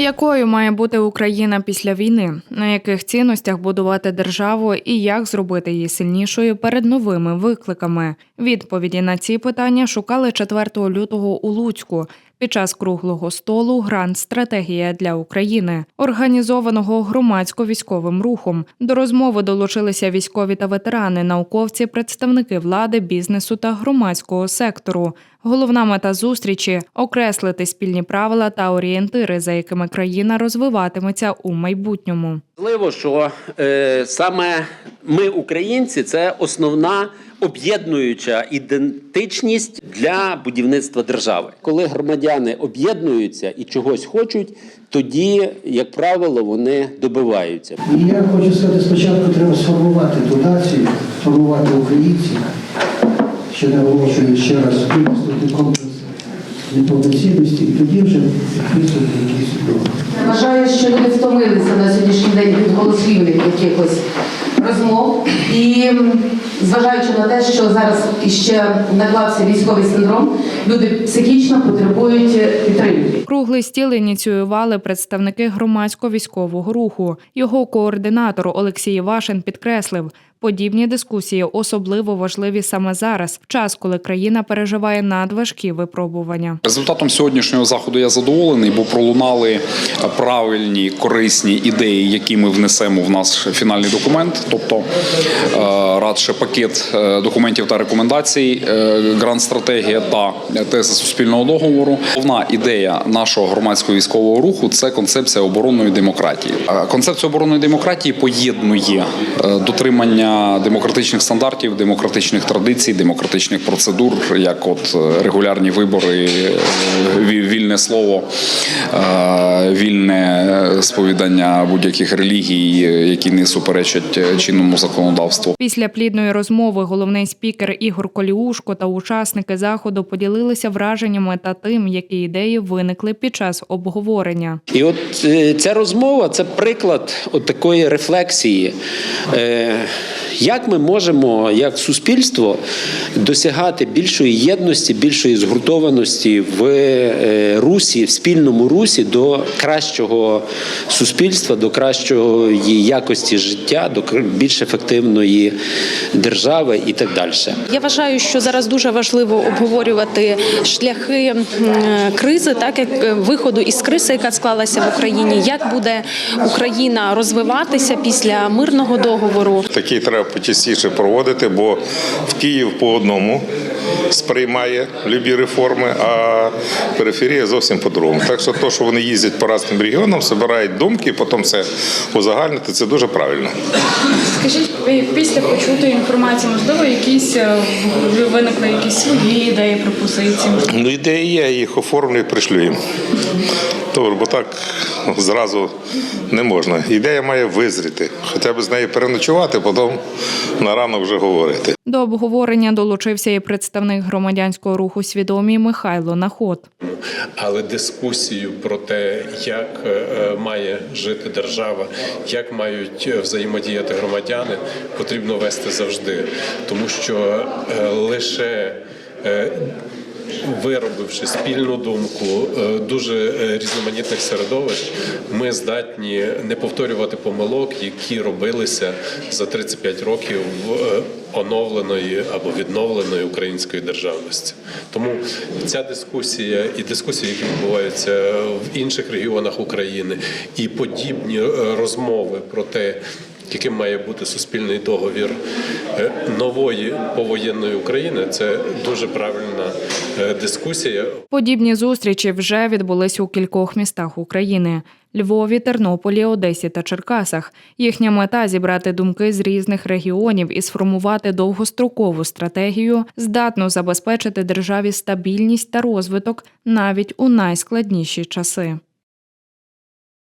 Якою має бути Україна після війни? На яких цінностях будувати державу і як зробити її сильнішою перед новими викликами? Відповіді на ці питання шукали 4 лютого у Луцьку під час круглого столу Гранд Стратегія для України, організованого громадсько-військовим рухом. До розмови долучилися військові та ветерани, науковці, представники влади, бізнесу та громадського сектору. Головна мета зустрічі окреслити спільні правила та орієнтири, за якими країна розвиватиметься у майбутньому. Важливо, що е, саме ми, українці, це основна об'єднуюча ідентичність для будівництва держави. Коли громадяни об'єднуються і чогось хочуть, тоді, як правило, вони добиваються. І я хочу сказати, спочатку треба сформувати ту націю, сформувати українців, ще наголошую ще раз, випустити комплекс неповноцінності, і тоді вже підписувати якісь договори. Вважаю, що люди втомилися на сьогоднішній день від голослівних якихось розмов. І зважаючи на те, що зараз іще наклався військовий синдром, люди психічно потребують підтримки. Круглий стіл ініціювали представники громадсько-військового руху. Його координатор Олексій Вашин підкреслив. Подібні дискусії особливо важливі саме зараз, в час, коли країна переживає надважкі випробування. Результатом сьогоднішнього заходу я задоволений, бо пролунали правильні корисні ідеї, які ми внесемо в наш фінальний документ, тобто е, радше пакет е, документів та рекомендацій, е, гранд стратегія та тези суспільного договору. Головна ідея нашого громадського військового руху це концепція оборонної демократії. Концепція оборонної демократії поєднує е, дотримання демократичних стандартів, демократичних традицій, демократичних процедур, як от е, регулярні вибори, е, вільне слово, е, вільне сповідання будь-яких релігій, які не суперечать чинному законодавству. Після плідної розмови головний спікер Ігор Коліушко та учасники заходу поділилися враженнями та тим, які ідеї виникли під час обговорення. І от ця розмова це приклад от такої рефлексії. Е, як ми можемо, як суспільство, досягати більшої єдності, більшої згуртованості в е, русі, в спільному русі до кращого суспільства, до кращої якості життя, до більш ефективної держави і так далі. Я вважаю, що зараз дуже важливо обговорювати шляхи кризи, так як е, виходу із кризи, яка склалася в Україні, як буде Україна розвиватися після мирного договору. Такі треба почастіше проводити, бо в Київ по одному сприймає любі реформи, а периферія зовсім по-другому. Так що то, що вони їздять по різним регіонам, збирають думки, потім все узагальнити, це дуже правильно. Скажіть, ви після почутої інформації, можливо, якісь е, виникли якісь свої ідеї, пропозиції? Ну, ідеї є, я їх оформлю і пришлю їм. Добре, бо так зразу не можна. Ідея має визріти, хоча б з нею переночувати, потім на ранок вже говорити. До обговорення долучився і представник громадянського руху свідомі Михайло Наход. але дискусію про те, як е, має жити держава, як мають е, взаємодіяти громадяни, потрібно вести завжди, тому що е, лише Виробивши спільну думку е, дуже е, різноманітних середовищ, ми здатні не повторювати помилок, які робилися за 35 років в е, оновленої або відновленої української державності. Тому ця дискусія і дискусії, які відбуваються в інших регіонах України, і подібні розмови про те, яким має бути суспільний договір е, нової повоєнної України, це дуже правильна е, дискусія. Подібні зустрічі вже відбулись у кількох містах України: Львові, Тернополі, Одесі та Черкасах. Їхня мета зібрати думки з різних регіонів і сформувати довгострокову стратегію, здатну забезпечити державі стабільність та розвиток навіть у найскладніші часи.